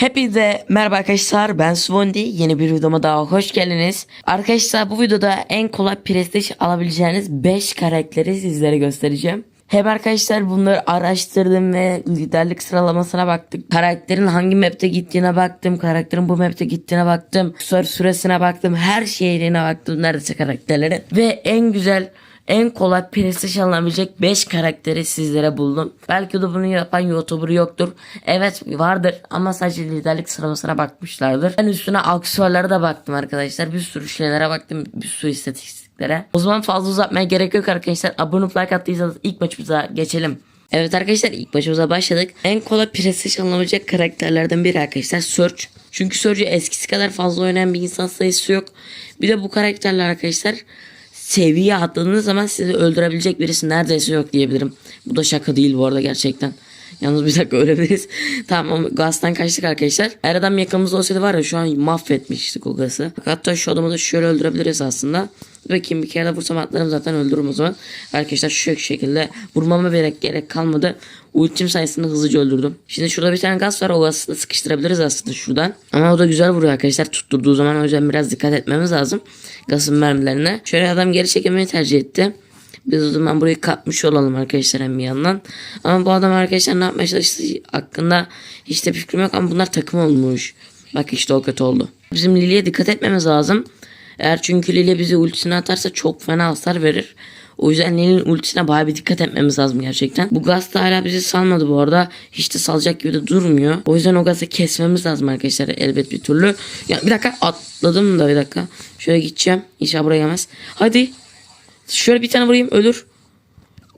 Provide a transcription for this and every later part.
Hepinize merhaba arkadaşlar ben Svondi yeni bir videoma daha hoş geldiniz. Arkadaşlar bu videoda en kolay prestij alabileceğiniz 5 karakteri sizlere göstereceğim. Hep arkadaşlar bunları araştırdım ve liderlik sıralamasına baktık. Karakterin hangi map'te gittiğine baktım. Karakterin bu map'te gittiğine baktım. Süre süresine baktım. Her şeyine baktım neredeyse karakterlerin. Ve en güzel en kolay prestij alınabilecek 5 karakteri sizlere buldum. Belki de bunu yapan YouTuber yoktur. Evet vardır ama sadece liderlik sıralamasına bakmışlardır. Ben üstüne aksesuarlara da baktım arkadaşlar. Bir sürü şeylere baktım. Bir sürü istatistiklere. O zaman fazla uzatmaya gerek yok arkadaşlar. Abone olup like attıysanız ilk maçımıza geçelim. Evet arkadaşlar ilk başımıza başladık. En kolay prestij alınabilecek karakterlerden biri arkadaşlar Search. Çünkü Search'ü eskisi kadar fazla oynayan bir insan sayısı yok. Bir de bu karakterler arkadaşlar seviye atladığınız zaman sizi öldürebilecek birisi neredeyse yok diyebilirim. Bu da şaka değil bu arada gerçekten. Yalnız bir dakika ölebiliriz. tamam gazdan kaçtık arkadaşlar. Eğer adam yakınımızda olsaydı var ya şu an mahvetmiştik o gazı. Hatta şu adamı da şöyle öldürebiliriz aslında. Bakayım bir kere de vursam atlarım zaten öldürürüm o zaman. Arkadaşlar şu şekilde vurmama gerek, gerek kalmadı. Ultim sayesinde hızlıca öldürdüm. Şimdi şurada bir tane gaz var. O gazı da sıkıştırabiliriz aslında şuradan. Ama o da güzel vuruyor arkadaşlar. Tutturduğu zaman o yüzden biraz dikkat etmemiz lazım. Gazın mermilerine. Şöyle adam geri çekilmeyi tercih etti. Biz o zaman burayı kapmış olalım arkadaşlar hem bir yandan. Ama bu adam arkadaşlar ne yapmaya çalıştı hakkında hiç de fikrim yok ama bunlar takım olmuş. Bak işte o kötü oldu. Bizim Lily'e dikkat etmemiz lazım. Eğer çünkü Lily bizi ultisine atarsa çok fena hasar verir. O yüzden Lily'nin ultisine bayağı bir dikkat etmemiz lazım gerçekten. Bu gaz da hala bizi salmadı bu arada. Hiç de salacak gibi de durmuyor. O yüzden o gazı kesmemiz lazım arkadaşlar elbet bir türlü. Ya bir dakika atladım da bir dakika. Şöyle gideceğim. İnşallah buraya gelmez. Hadi. Şöyle bir tane vurayım ölür.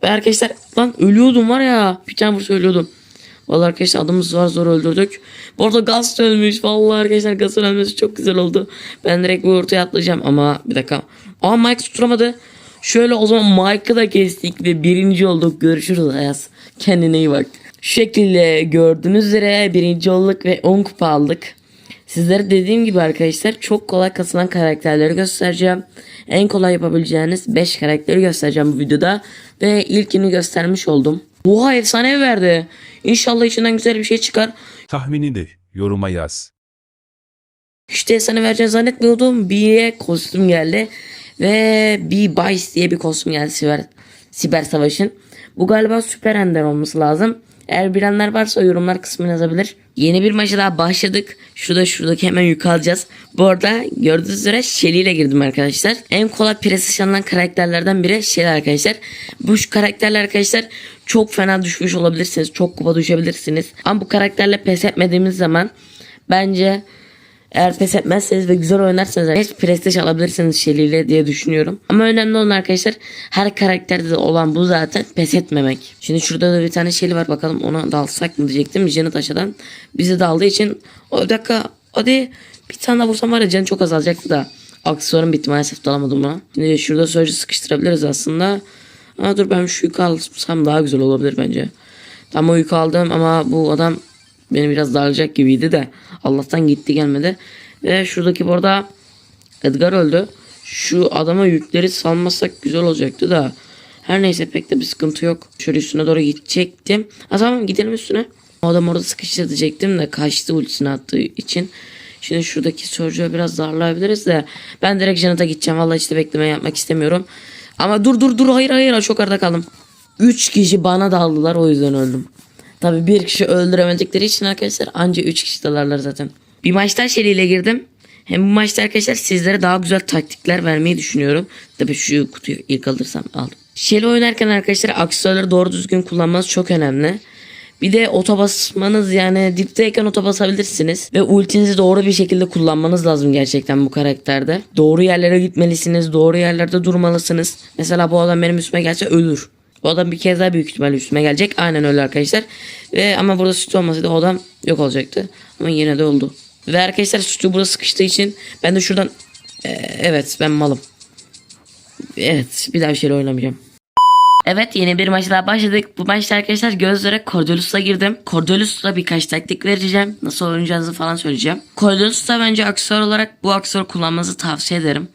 Ve arkadaşlar lan ölüyordum var ya. Bir tane vursa ölüyordum. Vallahi arkadaşlar adımız var zor öldürdük. Bu arada gaz ölmüş. Vallahi arkadaşlar gazın ölmesi çok güzel oldu. Ben direkt bu ortaya atlayacağım ama bir dakika. Aa Mike tutturamadı. Şöyle o zaman Mike'ı da kestik ve birinci olduk. Görüşürüz Ayaz. Kendine iyi bak. Şu şekilde gördüğünüz üzere birinci olduk ve 10 kupa aldık. Sizlere dediğim gibi arkadaşlar çok kolay kasılan karakterleri göstereceğim. En kolay yapabileceğiniz 5 karakteri göstereceğim bu videoda. Ve ilkini göstermiş oldum. Oha efsane verdi. İnşallah içinden güzel bir şey çıkar. Tahminini yoruma yaz. İşte efsane vereceğini zannetmiyordum. Bir kostüm geldi. Ve bir Bice diye bir kostüm geldi Siber, Siber Savaş'ın. Bu galiba Süper Ender olması lazım. Eğer bilenler varsa yorumlar kısmına yazabilir. Yeni bir maça daha başladık. Şurada şuradaki hemen yük alacağız. Bu arada gördüğünüz üzere Shelly ile girdim arkadaşlar. En kolay prestij alınan karakterlerden biri Shelly arkadaşlar. Bu karakterler arkadaşlar çok fena düşmüş olabilirsiniz. Çok kupa düşebilirsiniz. Ama bu karakterle pes etmediğimiz zaman bence eğer pes etmezseniz ve güzel oynarsanız hiç prestij alabilirsiniz Shelly ile diye düşünüyorum. Ama önemli olan arkadaşlar her karakterde de olan bu zaten pes etmemek. Şimdi şurada da bir tane Shelly var bakalım ona dalsak mı diyecektim. Janet aşağıdan bizi daldığı için o dakika hadi bir tane daha vursam var ya canı çok azalacaktı da. Aksesuarım bitti maalesef dalamadım buna. Şimdi şurada sözcü sıkıştırabiliriz aslında. Ama dur ben şu yükü alsam daha güzel olabilir bence. Tam o yükü aldım ama bu adam beni biraz darlayacak gibiydi de Allah'tan gitti gelmedi. Ve şuradaki burada Edgar öldü. Şu adama yükleri salmasak güzel olacaktı da. Her neyse pek de bir sıkıntı yok. Şöyle üstüne doğru gidecektim. Ha tamam gidelim üstüne. O adam orada sıkıştıracaktım da kaçtı ultisini attığı için. Şimdi şuradaki sorucuya biraz darlayabiliriz de. Ben direkt Janet'a gideceğim. Vallahi işte bekleme yapmak istemiyorum. Ama dur dur dur hayır hayır çok arada kaldım. 3 kişi bana daldılar o yüzden öldüm. Tabi bir kişi öldüremedikleri için arkadaşlar anca 3 kişi dalarlar zaten. Bir maçta Shelly ile girdim. Hem bu maçta arkadaşlar sizlere daha güzel taktikler vermeyi düşünüyorum. Tabi şu kutuyu ilk alırsam aldım. Shelly oynarken arkadaşlar aksesuarları doğru düzgün kullanmanız çok önemli. Bir de oto basmanız yani dipteyken oto basabilirsiniz. Ve ultinizi doğru bir şekilde kullanmanız lazım gerçekten bu karakterde. Doğru yerlere gitmelisiniz. Doğru yerlerde durmalısınız. Mesela bu adam benim üstüme gelse ölür. Bu adam bir kez daha büyük ihtimalle üstüme gelecek. Aynen öyle arkadaşlar. Ve ama burada süt olmasaydı o adam yok olacaktı. Ama yine de oldu. Ve arkadaşlar sütü burada sıkıştığı için ben de şuradan Ee, evet ben malım. Evet bir daha bir şeyle oynamayacağım. Evet yeni bir maç daha başladık. Bu maçta arkadaşlar gözlere Cordelus'la girdim. Cordelus'la birkaç taktik vereceğim. Nasıl oynayacağınızı falan söyleyeceğim. Cordelus'ta bence aksesuar olarak bu aksesuarı kullanmanızı tavsiye ederim.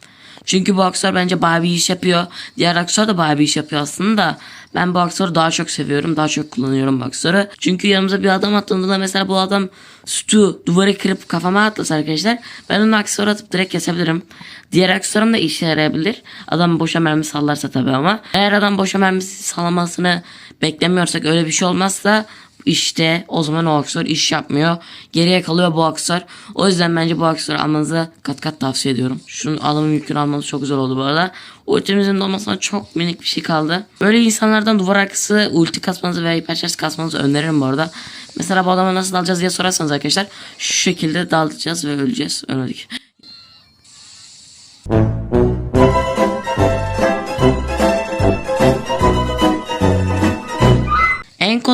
Çünkü bu aksesuar bence bayağı bir iş yapıyor. Diğer aksesuar da bayağı bir iş yapıyor aslında. Ben bu aksesuarı daha çok seviyorum. Daha çok kullanıyorum bu aksesuarı. Çünkü yanımıza bir adam attığında mesela bu adam sütü duvarı kırıp kafama atlasa arkadaşlar. Ben onu aksesuar atıp direkt kesebilirim. Diğer aksesuarım da işe yarayabilir. Adam boşa mermi sallarsa tabii ama. Eğer adam boşa mermi sallamasını beklemiyorsak öyle bir şey olmazsa işte o zaman o aksesuar iş yapmıyor. Geriye kalıyor bu aksesuar. O yüzden bence bu aksesuarı almanızı kat kat tavsiye ediyorum. Şunun alımı yükünü almanız çok güzel oldu bu arada. Ultimizin dolmasına çok minik bir şey kaldı. Böyle insanlardan duvar arkası ulti kasmanızı veya hiperşarj kasmanızı öneririm bu arada. Mesela bu adama nasıl dalacağız diye sorarsanız arkadaşlar şu şekilde dalacağız ve öleceğiz. Ölmedik.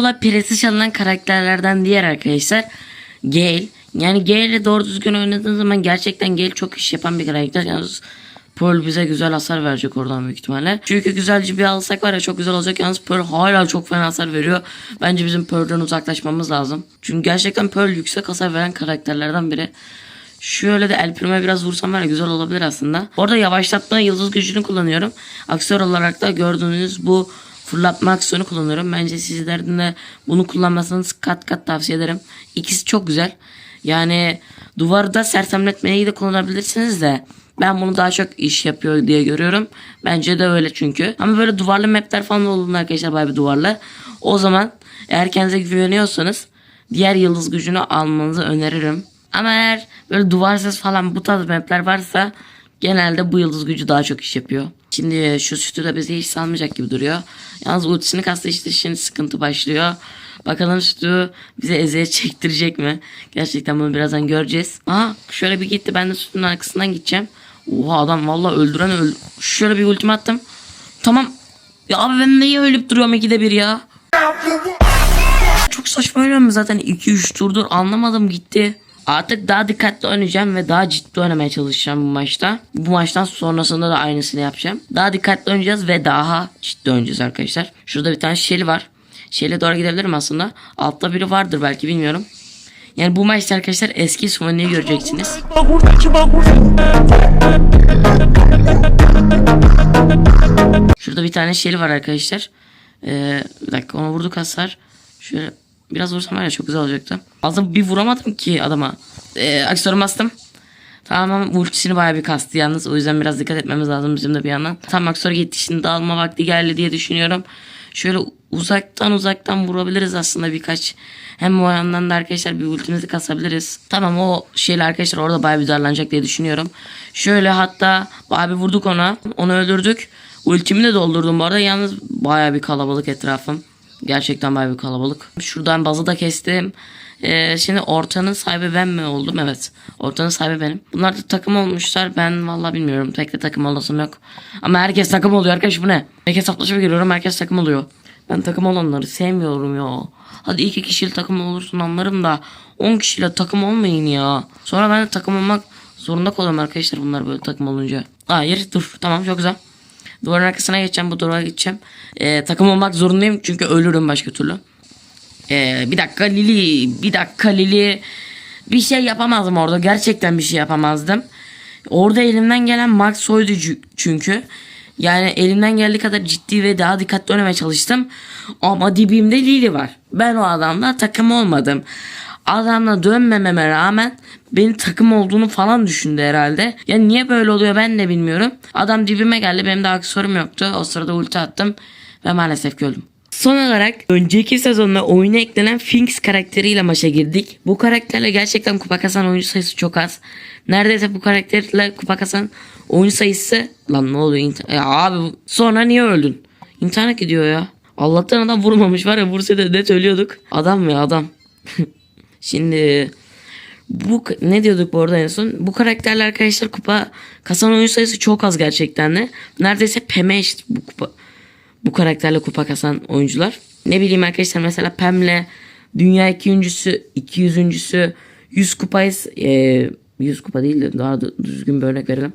Prestij alınan karakterlerden diğer arkadaşlar Gale. Yani Gale ile doğru düzgün oynadığın zaman gerçekten Gale çok iş yapan bir karakter. Yalnız Pearl bize güzel hasar verecek oradan büyük ihtimalle. Çünkü güzelce bir alsak var ya çok güzel olacak. Yalnız Pearl hala çok fena hasar veriyor. Bence bizim Pearl'den uzaklaşmamız lazım. Çünkü gerçekten Pearl yüksek hasar veren karakterlerden biri. Şöyle de El Primo'ya biraz vursam var ya güzel olabilir aslında. Orada yavaşlatma yıldız gücünü kullanıyorum. Aksiyör olarak da gördüğünüz bu fırlatma aksiyonu kullanıyorum. Bence sizlerin de bunu kullanmasanız kat kat tavsiye ederim. İkisi çok güzel. Yani duvarda sersemletmeyi de kullanabilirsiniz de. Ben bunu daha çok iş yapıyor diye görüyorum. Bence de öyle çünkü. Ama böyle duvarlı mapler falan olduğunda arkadaşlar bay bir duvarlı. O zaman eğer kendinize güveniyorsanız diğer yıldız gücünü almanızı öneririm. Ama eğer böyle duvarsız falan bu tarz mapler varsa genelde bu yıldız gücü daha çok iş yapıyor. Şimdi şu sütü de bize hiç salmayacak gibi duruyor. Yalnız ultisini kastı işte şimdi sıkıntı başlıyor. Bakalım sütü bize eziyet çektirecek mi? Gerçekten bunu birazdan göreceğiz. Aha şöyle bir gitti ben de sütün arkasından gideceğim. Oha adam vallahi öldüren öldü. Şöyle bir ultim attım. Tamam. Ya abi ben niye ölüp duruyorum ikide bir ya? Çok saçma oynuyorum zaten 2-3 turdur anlamadım gitti. Artık daha dikkatli oynayacağım ve daha ciddi oynamaya çalışacağım bu maçta. Bu maçtan sonrasında da aynısını yapacağım. Daha dikkatli oynayacağız ve daha ciddi oynayacağız arkadaşlar. Şurada bir tane Shelly var. Shelly'e doğru gidebilirim aslında. Altta biri vardır belki bilmiyorum. Yani bu maçta arkadaşlar eski Summoner'ı göreceksiniz. Şurada bir tane Shelly var arkadaşlar. Ee, bir dakika ona vurduk hasar. Şöyle biraz vursam var ya çok güzel olacaktı. Aslında bir vuramadım ki adama. Ee, aksesuarı bastım. Tamam ultisini bayağı bir kastı yalnız. O yüzden biraz dikkat etmemiz lazım bizim de bir yandan. Tam aksesuarı gitti şimdi dağılma vakti geldi diye düşünüyorum. Şöyle uzaktan uzaktan vurabiliriz aslında birkaç. Hem o yandan da arkadaşlar bir ultimizi kasabiliriz. Tamam o şeyle arkadaşlar orada bayağı bir darlanacak diye düşünüyorum. Şöyle hatta bir vurduk ona. Onu öldürdük. Ultimi de doldurdum bu arada. Yalnız bayağı bir kalabalık etrafım. Gerçekten bayağı bir kalabalık. Şuradan bazı da kestim. Ee, şimdi ortanın sahibi ben mi oldum? Evet. Ortanın sahibi benim. Bunlar da takım olmuşlar. Ben vallahi bilmiyorum. Tek de takım olasım yok. Ama herkes takım oluyor arkadaş bu ne? Tek hesaplaşma giriyorum herkes takım oluyor. Ben takım olanları sevmiyorum ya. Hadi iki kişiyle takım olursun anlarım da 10 kişiyle takım olmayın ya. Sonra ben de takım olmak zorunda kalıyorum arkadaşlar bunlar böyle takım olunca. Hayır dur tamam çok güzel. Duvarın arkasına geçeceğim bu duvara geçeceğim. Ee, takım olmak zorundayım çünkü ölürüm başka türlü. Ee, bir dakika Lili bir dakika Lili. Bir şey yapamazdım orada gerçekten bir şey yapamazdım. Orada elimden gelen Max soydu çünkü. Yani elimden geldiği kadar ciddi ve daha dikkatli oynamaya çalıştım. Ama dibimde Lili var. Ben o adamla takım olmadım. Adamla dönmememe rağmen benim takım olduğunu falan düşündü herhalde. Ya niye böyle oluyor ben de bilmiyorum. Adam dibime geldi benim de aksesuarım yoktu. O sırada ulti attım ve maalesef öldüm. Son olarak önceki sezonda oyuna eklenen Finks karakteriyle maça girdik. Bu karakterle gerçekten kupa kasan oyuncu sayısı çok az. Neredeyse bu karakterle kupa kasan oyuncu sayısı... Lan ne oluyor? İnter- ya abi sonra niye öldün? İnternet gidiyor ya. Allah'tan adam vurmamış var ya vursa da net ölüyorduk. Adam ya adam. Şimdi bu ne diyorduk bu arada en son? Bu karakterler arkadaşlar kupa kasan oyuncu sayısı çok az gerçekten de. Neredeyse Pem'e eşit bu kupa bu karakterle kupa kasan oyuncular. Ne bileyim arkadaşlar mesela Pem'le dünya ikincisi, 200.sü 100 kupayız. E, 100 kupa değil de daha da düzgün bir örnek verelim.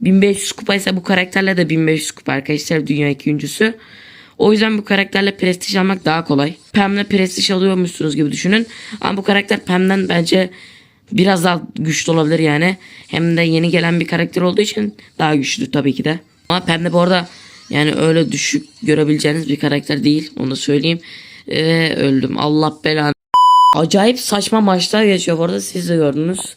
1500 kupa ise bu karakterle de 1500 kupa arkadaşlar dünya ikincisi. O yüzden bu karakterle prestij almak daha kolay. Pem'le prestij alıyormuşsunuz gibi düşünün. Ama bu karakter Pem'den bence biraz daha güçlü olabilir yani. Hem de yeni gelen bir karakter olduğu için daha güçlü tabii ki de. Ama Pem'de bu arada Yani öyle düşük görebileceğiniz bir karakter değil. Onu söyleyeyim. Ve öldüm. Allah belanı. Acayip saçma maçlar geçiyor bu arada siz de gördünüz.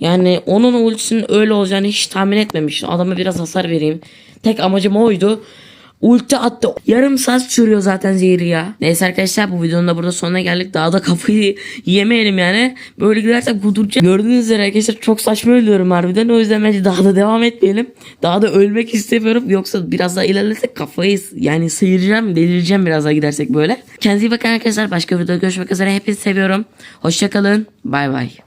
Yani onun ultisinin öyle olacağını hiç tahmin etmemiştim. Adama biraz hasar vereyim. Tek amacım oydu. Ulti attı. Yarım saat sürüyor zaten zehri ya. Neyse arkadaşlar bu videonun da burada sonuna geldik. Daha da kafayı yemeyelim yani. Böyle gidersek kuduracağım. Gördüğünüz üzere arkadaşlar çok saçma ölüyorum harbiden. O yüzden bence daha da devam etmeyelim. Daha da ölmek istemiyorum. Yoksa biraz daha ilerlesek kafayı yani sıyıracağım. Delireceğim biraz daha gidersek böyle. Kendinize iyi bakın arkadaşlar. Başka videoda görüşmek üzere. Hepinizi seviyorum. Hoşçakalın. Bay bay.